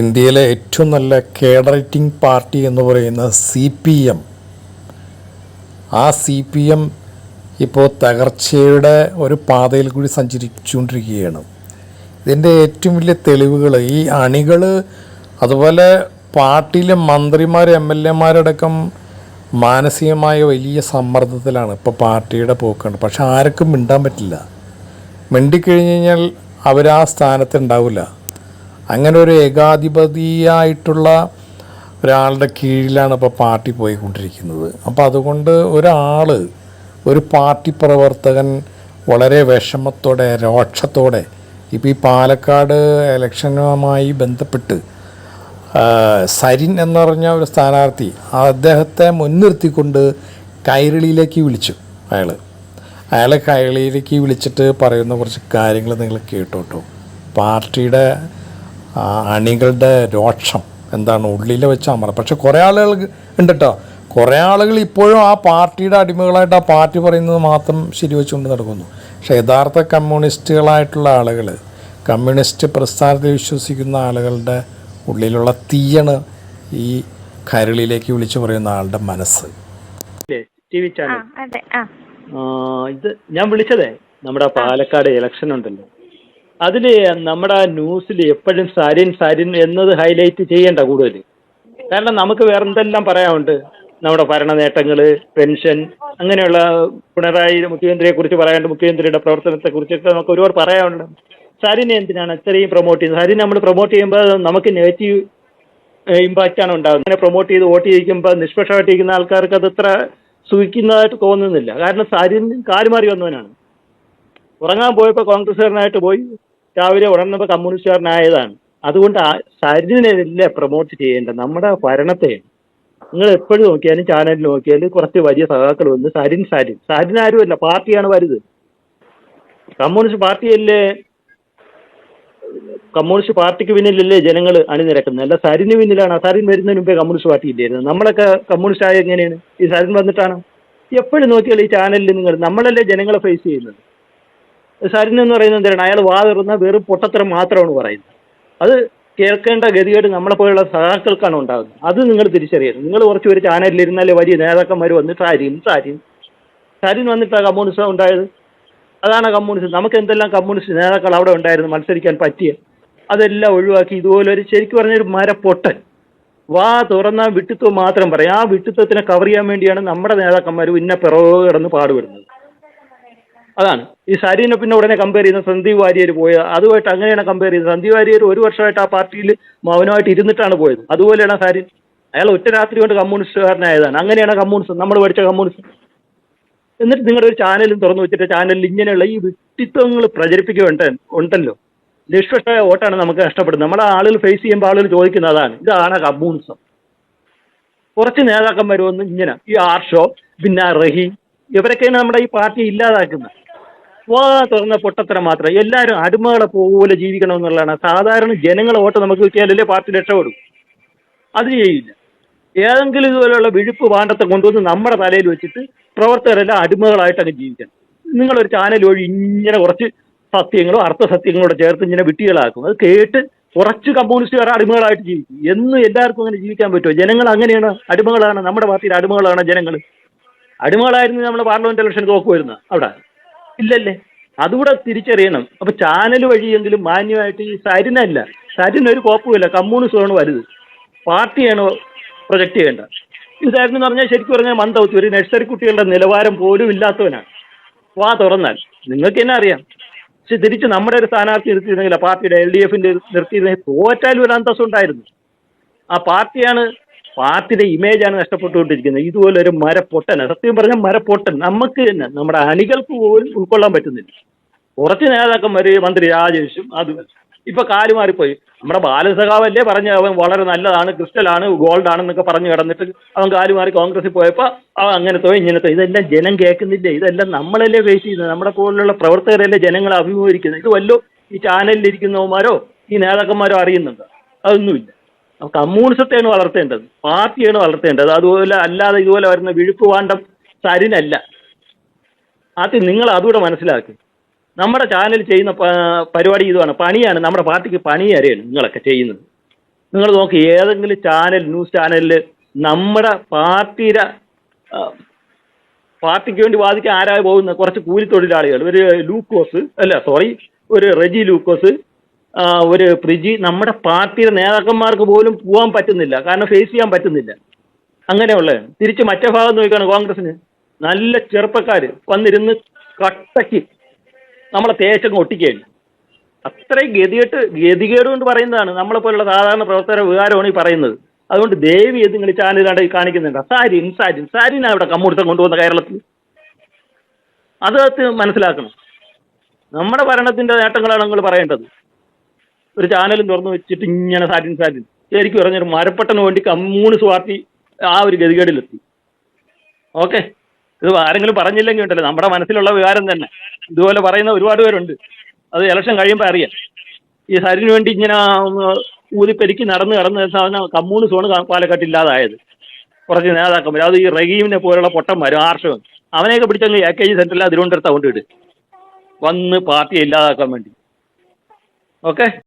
ഇന്ത്യയിലെ ഏറ്റവും നല്ല കേഡറേറ്റിംഗ് പാർട്ടി എന്ന് പറയുന്ന സി പി എം. ആ സി പി എം ഇപ്പോൾ തകർച്ചയുടെ ഒരു പാതയിൽ കൂടി സഞ്ചരിച്ചുകൊണ്ടിരിക്കുകയാണ്. ഇതിന്റെ ഏറ്റവും വലിയ തെളിവുകൾ ഈ അണികൾ അതുപോലെ പാർട്ടിയിലെ മന്ത്രിമാർ എം എൽ എമാരടക്കം മാനസികമായ വലിയ സമ്മർദ്ദത്തിലാണ് ഇപ്പോൾ പാർട്ടിയുടെ പോക്കാണ്. പക്ഷെ ആർക്കും മിണ്ടാൻ പറ്റില്ല. മിണ്ടിക്കഴിഞ്ഞ് കഴിഞ്ഞാൽ അവരാ ആ സ്ഥാനത്ത് ഉണ്ടാവില്ല. അങ്ങനെ ഒരു ഏകാധിപതിയായിട്ടുള്ള ഒരാളുടെ കീഴിലാണ് ഇപ്പോൾ പാർട്ടി പോയിക്കൊണ്ടിരിക്കുന്നത്. അപ്പോൾ അതുകൊണ്ട് ഒരാൾ ഒരു പാർട്ടി പ്രവർത്തകൻ വളരെ വിഷമത്തോടെ രോക്ഷത്തോടെ ഇപ്പോൾ ഈ പാലക്കാട് ഇലക്ഷനുമായി ബന്ധപ്പെട്ട് സരിൻ എന്ന് പറഞ്ഞ ഒരു സ്ഥാനാർത്ഥി അദ്ദേഹത്തെ മുൻനിർത്തിക്കൊണ്ട് കൈരളിയിലേക്ക് വിളിച്ചു അയാൾ അയാളെ കൈരളിയിലേക്ക് വിളിച്ചിട്ട് പറയുന്ന കുറച്ച് കാര്യങ്ങൾ നിങ്ങൾ കേട്ടോട്ടോ. പാർട്ടിയുടെ അണികളുടെ രോക്ഷം എന്താണ് ഉള്ളിൽ വെച്ച് മതി പക്ഷെ കുറേ ആളുകൾ ഉണ്ട് കേട്ടോ കുറേ ആളുകൾ ഇപ്പോഴും ആ പാർട്ടിയുടെ അടിമകളായിട്ട് ആ പാർട്ടി പറയുന്നത് മാത്രം ശരി ശരിവെച്ചുകൊണ്ട് നടക്കുന്നു. പക്ഷെ യഥാർത്ഥ കമ്മ്യൂണിസ്റ്റുകളായിട്ടുള്ള ആളുകൾ കമ്മ്യൂണിസ്റ്റ് പ്രസ്ഥാനത്തിൽ വിശ്വസിക്കുന്ന ആളുകളുടെ ഉള്ളിലുള്ള തീയാണ് ഈ കരളിലേക്ക് വിളിച്ചു പറയുന്ന ആളുടെ മനസ്സ്. ഇത് ഞാൻ വിളിച്ചതേ. നമ്മുടെ പാലക്കാട് ഇലക്ഷൻ ഉണ്ടല്ലോ. അതിൽ നമ്മുടെ ന്യൂസിൽ എപ്പോഴും സാരിൻ സാരിൻ എന്നത് ഹൈലൈറ്റ് ചെയ്യേണ്ട കൂടുതൽ കാരണം നമുക്ക് വേറെ എന്തെല്ലാം പറയാനുണ്ട്? നമ്മുടെ ഭരണ നേട്ടങ്ങൾ പെൻഷൻ അങ്ങനെയുള്ള പിണറായി മുഖ്യമന്ത്രിയെ കുറിച്ച് പറയാനുണ്ട് മുഖ്യമന്ത്രിയുടെ പ്രവർത്തനത്തെ കുറിച്ചൊക്കെ നമുക്ക് ഒരുപാട് പറയാനുണ്ട്. സാരിനെ എന്തിനാണ് ഇത്രയും പ്രൊമോട്ട് ചെയ്യുന്നത്? സാരിനെ നമ്മൾ പ്രൊമോട്ട് ചെയ്യുമ്പോൾ നമുക്ക് നെഗറ്റീവ് ഇമ്പാക്റ്റ് ആണ് ഉണ്ടാകുന്നത് അങ്ങനെ പ്രൊമോട്ട് ചെയ്ത് വോട്ട് ചെയ്യിക്കുമ്പോൾ നിഷ്പക്ഷമായിട്ട് ഇരിക്കുന്ന ആൾക്കാർക്ക് അത് ഇത്ര സുഖിക്കുന്നതായിട്ട് തോന്നുന്നില്ല. കാരണം സാരിൻ കാലുമാറി വന്നവനാണ്. ഉറങ്ങാൻ പോയപ്പോൾ കോൺഗ്രസ്സുകാരനായിട്ട് പോയി. രാവിലെ ഉണർന്നപ്പോൾ കമ്മ്യൂണിസ്റ്റുകാരനായതാണ്. അതുകൊണ്ട് ആ സരിനെയല്ല പ്രൊമോട്ട് ചെയ്യേണ്ട നമ്മുടെ ഭരണത്തെ നിങ്ങൾ എപ്പോഴും നോക്കിയാലും ചാനലിൽ നോക്കിയാലും കുറച്ച് വലിയ സഖാക്കൾ വന്ന് സരിൻ സരിൻ സരിൻ ആരുമല്ല പാർട്ടിയാണ് വരുത് കമ്മ്യൂണിസ്റ്റ് പാർട്ടിയല്ലേ? കമ്മ്യൂണിസ്റ്റ് പാർട്ടിക്ക് പിന്നിലല്ലേ ജനങ്ങൾ അണിനിരക്കുന്നത്? അല്ല സരിന് പിന്നിലാണ്. സരിൻ വരുന്നതിന് മുമ്പേ കമ്മ്യൂണിസ്റ്റ് പാർട്ടി ഇല്ലായിരുന്നു. നമ്മളൊക്കെ കമ്മ്യൂണിസ്റ്റ് ആയ എങ്ങനെയാണ്? ഈ സരിൻ വന്നിട്ടാണ്? എപ്പോഴും നോക്കിയാൽ ഈ ചാനലിൽ നിങ്ങൾ നമ്മളല്ലേ ജനങ്ങളെ ഫേസ് ചെയ്യുന്നത്? സരിൻ എന്ന് പറയുന്നത് എന്താണ് അയാൾ വാ തുറന്ന വെറും പൊട്ടത്തരം മാത്രമാണ് പറയുന്നത്. അത് കേൾക്കേണ്ട ഗതികേട് നമ്മളെ പോലുള്ള സഹാക്കൾക്കാണ് ഉണ്ടാകുന്നത്. അത് നിങ്ങൾ തിരിച്ചറിയണം നിങ്ങൾ കുറച്ച് ഒരു ചാനലിൽ ഇരുന്നാലേ വലിയ നേതാക്കന്മാർ വന്നിട്ട് സാരിൻ സാരിൻ. സാരിൻ വന്നിട്ടാണ് കമ്മ്യൂണിസ്റ്റ് ഉണ്ടായത്? അതാണ് കമ്മ്യൂണിസ്റ്റ് നമുക്ക് എന്തെല്ലാം കമ്മ്യൂണിസ്റ്റ് നേതാക്കൾ അവിടെ ഉണ്ടായിരുന്നു മത്സരിക്കാൻ പറ്റിയ? അതെല്ലാം ഒഴിവാക്കി ഇതുപോലെ ഒരു ശരിക്കും പറഞ്ഞൊരു മരപ്പൊട്ടൻ. വാ തുറന്ന വിട്ടിത്വം മാത്രം പറയും. ആ വിട്ടിത്വത്തിനെ കവർ ചെയ്യാൻ വേണ്ടിയാണ് നമ്മുടെ നേതാക്കന്മാർ ഇന്ന പിറവ് കിടന്ന് പാടുപെടുന്നത്. അതാണ്. ഈ സാരീനെ പിന്നെ ഉടനെ കമ്പയർ ചെയ്യുന്ന സന്ദീപ് വാര്യർ പോയത്. അതുമായിട്ട് അങ്ങനെയാണ് കമ്പയർ ചെയ്യുന്നത്. സന്ദീപ് വാര്യർ ഒരു വർഷമായിട്ട് ആ പാർട്ടിയിൽ മൗനമായിട്ട് ഇരുന്നിട്ടാണ് പോയത്. അതുപോലെയാണ് സാരീൻ അയാൾ ഒറ്റ രാത്രി കൊണ്ട് കമ്മ്യൂണിസ്റ്റുകാരനായതാണ്. അങ്ങനെയാണ് കമ്മ്യൂണിസ്റ്റ് നമ്മൾ പഠിച്ച കമ്മ്യൂണിസ്റ്റ് എന്നിട്ട് നിങ്ങളുടെ ഒരു ചാനലും തുറന്നു വെച്ചിട്ട് ചാനലിൽ ഇങ്ങനെയുള്ള ഈ വ്യക്തിത്വങ്ങൾ പ്രചരിപ്പിക്കുകയുണ്ട്. ഉണ്ടല്ലോ. നിഷ്പക്ഷമായ വോട്ടാണ് നമുക്ക് നഷ്ടപ്പെടുന്നത്. നമ്മളെ ആളുകൾ ഫേസ് ചെയ്യുമ്പോൾ ആളുകൾ ചോദിക്കുന്നത് അതാണ്. ഇതാണ് കമ്മ്യൂണിസം. കുറച്ച് നേതാക്കന്മാർ വന്ന് ഇങ്ങനെ ഈ ആർഷോ പിന്നെ റഹീം ഇവരൊക്കെയാണ് നമ്മുടെ ഈ പാർട്ടി ഇല്ലാതാക്കുന്നത്. വാ തുറന്ന പൊട്ടത്തരം മാത്രം. എല്ലാവരും അടിമകളെ പോലെ ജീവിക്കണം എന്നുള്ളതാണ് സാധാരണ ജനങ്ങളെ വോട്ട് നമുക്ക് കിട്ടിയാലല്ലേ പാർട്ടി രക്ഷപ്പെടും. അത് ചെയ്യില്ല. ഏതെങ്കിലും ഇതുപോലെയുള്ള വിഴുപ്പ് പാണ്ഡത്തെ കൊണ്ടുവന്ന് നമ്മുടെ തലയിൽ വെച്ചിട്ട് പ്രവർത്തകരെല്ലാം അടിമകളായിട്ട് അങ്ങ് ജീവിക്കണം. നിങ്ങളൊരു ചാനൽ വഴി ഇങ്ങനെ കുറച്ച് സത്യങ്ങളും അർത്ഥസത്യങ്ങളും കൂടെ ചേർത്ത് ഇങ്ങനെ വിട്ടികളാക്കും. അത് കേട്ട് കുറച്ച് കമ്മ്യൂണിസ്റ്റുകാർ അടിമകളായിട്ട് ജീവിക്കും. എന്ന് എല്ലാവർക്കും അങ്ങനെ ജീവിക്കാൻ പറ്റുമോ? ജനങ്ങൾ അങ്ങനെയാണ്. അടിമകളാണ്. നമ്മുടെ പാർട്ടിയിലെ അടിമകളാണ് ജനങ്ങൾ അടിമകളായിരുന്നു നമ്മൾ പാർലമെന്റ് ഇലക്ഷൻ തോക്കുമായിരുന്നു അവിടെ. ഇല്ലല്ലേ? അതുകൂടെ തിരിച്ചറിയണം. അപ്പൊ ചാനൽ വഴിയെങ്കിലും മാന്യമായിട്ട് ഈ സരിനല്ല സരിന് ഒരു കോപ്പുമില്ല കമ്മ്യൂണിസമാണ് വലുത്. പാർട്ടിയാണ് പ്രൊജക്ട് ഈ ഇതായിരുന്നു പറഞ്ഞാൽ ശരിക്കും പറഞ്ഞാൽ മന്ദബുദ്ധി. ഒരു നഴ്സറി കുട്ടികളുടെ നിലവാരം പോലും ഇല്ലാത്തവനാണ് വാ തുറന്നാൽ. നിങ്ങൾക്ക് തന്നെ അറിയാം. പക്ഷെ തിരിച്ച് നമ്മുടെ ഒരു സ്ഥാനാർത്ഥി നിർത്തിയിരുന്നെങ്കിൽ ആ പാർട്ടിയുടെ എൽ ഡി എഫിന്റെ നിർത്തിയിരുന്നെങ്കിൽ തോറ്റാലും ഒരു അന്തസ്സുണ്ടായിരുന്നു. ആ പാർട്ടിയാണ് പാർട്ടിയുടെ ഇമേജാണ് നഷ്ടപ്പെട്ടുകൊണ്ടിരിക്കുന്നത്. ഇതുപോലെ ഒരു മരപ്പൊട്ടൻ സത്യം പറഞ്ഞാൽ മരപ്പൊട്ടൻ നമുക്ക് തന്നെ നമ്മുടെ അണികൾക്ക് പോലും ഉൾക്കൊള്ളാൻ പറ്റുന്നില്ല. കുറച്ച് നേതാക്കന്മാര് മന്ത്രി രാജേഷും അത് ഇപ്പൊ കാൽ മാറിപ്പോയി. നമ്മുടെ ബാലസഖാവല്ലേ പറഞ്ഞ അവൻ വളരെ നല്ലതാണ് ക്രിസ്റ്റലാണ് ഗോൾഡ് ആണെന്നൊക്കെ പറഞ്ഞു കിടന്നിട്ട് അവൻ കാൽ മാറി കോൺഗ്രസിൽ പോയപ്പോൾ അവൻ അങ്ങനത്തോ ഇങ്ങനത്തോ ഇതെല്ലാം ജനം കേൾക്കുന്നില്ല? ഇതെല്ലാം നമ്മളല്ലേ ഫേസ് ചെയ്യുന്നത്? നമ്മുടെ പോലുള്ള പ്രവർത്തകരല്ലേ ജനങ്ങളെ അഭിമുഖീകരിക്കുന്നത്? ഇത് വല്ലോ ഈ ചാനലിൽ ഇരിക്കുന്നവന്മാരോ ഈ നേതാക്കന്മാരോ അറിയുന്നുണ്ട്? അതൊന്നുമില്ല. കമ്മ്യൂണിസത്തെയാണ് വളർത്തേണ്ടത്. പാർട്ടിയാണ് വളർത്തേണ്ടത്. അതുപോലെ അല്ലാതെ ഇതുപോലെ വരുന്ന വിഴുപ്പ് വാണ്ടം സരിനല്ല ആദ്യം നിങ്ങൾ അതുകൂടെ മനസ്സിലാക്കി. നമ്മുടെ ചാനൽ ചെയ്യുന്ന പരിപാടി ഇതുമാണ് പണിയാണ്. നമ്മുടെ പാർട്ടിക്ക് പണി അരയാണ് നിങ്ങളൊക്കെ ചെയ്യുന്നത്. നിങ്ങൾ നോക്കി ഏതെങ്കിലും ചാനൽ ന്യൂസ് ചാനലിൽ നമ്മുടെ പാർട്ടിയുടെ പാർട്ടിക്ക് വേണ്ടി വാദിക്കാൻ ആരായി പോകുന്ന കുറച്ച് കൂലിത്തൊഴിലാളികൾ. ഒരു ലൂക്കോസ് അല്ല സോറി ഒരു റെജി ലൂക്കോസ് ഒരു പ്രിജി നമ്മുടെ പാർട്ടിയുടെ നേതാക്കന്മാർക്ക് പോലും പോകാൻ പറ്റുന്നില്ല. കാരണം ഫേസ് ചെയ്യാൻ പറ്റുന്നില്ല. അങ്ങനെയുള്ള തിരിച്ച് മറ്റേ ഭാഗം നോക്കിയാണ് കോൺഗ്രസിന് നല്ല ചെറുപ്പക്കാർ വന്നിരുന്ന് കട്ടയ്ക്ക് നമ്മളെ തേച്ചങ്ങ് ഒട്ടിക്കുകയാണ്. അത്രയും ഗതികെട്ട് ഗതികേട് കൊണ്ട് പറയുന്നതാണ് നമ്മളെ പോലുള്ള സാധാരണ പ്രവർത്തന വികാരമാണ് ഈ പറയുന്നത്. അതുകൊണ്ട് ദേവി ഇത് നിങ്ങൾ ചാനലിലാണ്ട് കാണിക്കുന്നുണ്ട്. സാരിൻ സാരിൻ സാരിനാണ് ഇവിടെ കമ്മ്യൂണിസം കൊണ്ടുവന്ന കേരളത്തിൽ. അത് മനസ്സിലാക്കണം. നമ്മുടെ ഭരണത്തിന്റെ നേട്ടങ്ങളാണ് നിങ്ങൾ പറയേണ്ടത്. ഒരു ചാനലും തുറന്നു വെച്ചിട്ട് ഇങ്ങനെ സാറ്റിൻ സാറ്റിൻ. ശരിക്കും പറഞ്ഞൊരു മരപ്പെട്ടന് വേണ്ടി കമ്മ്യൂണിസ്റ്റ് പാർട്ടി ആ ഒരു ഗതികേടിലെത്തി. ഓക്കെ. ഇത് ആരെങ്കിലും പറഞ്ഞില്ലെങ്കിൽ ഉണ്ടല്ലോ. നമ്മുടെ മനസ്സിലുള്ള വികാരം തന്നെ. ഇതുപോലെ പറയുന്ന ഒരുപാട് പേരുണ്ട്. അത് ഇലക്ഷൻ കഴിയുമ്പോൾ അറിയാം. ഈ സരിന് വേണ്ടി ഇങ്ങനെ ഊതിപ്പെരുക്കി നടന്ന് കടന്ന് സാധനം കമ്മ്യൂണിസമാണ് പാലക്കാട്ട് ഇല്ലാതായത് കുറച്ച് നേതാക്കന്മാർ അത് ഈ റഹീമിനെ പോലുള്ള പൊട്ടന്മാരും ആർഷവും. അവനെയൊക്കെ പിടിച്ചങ്ങ് എ കെ ജി സെന്ററിൽ തിരുവനന്തപുരത്ത് കൊണ്ടിട്ട് വന്ന് പാർട്ടിയെ ഇല്ലാതാക്കാൻ വേണ്ടി. ഓക്കെ?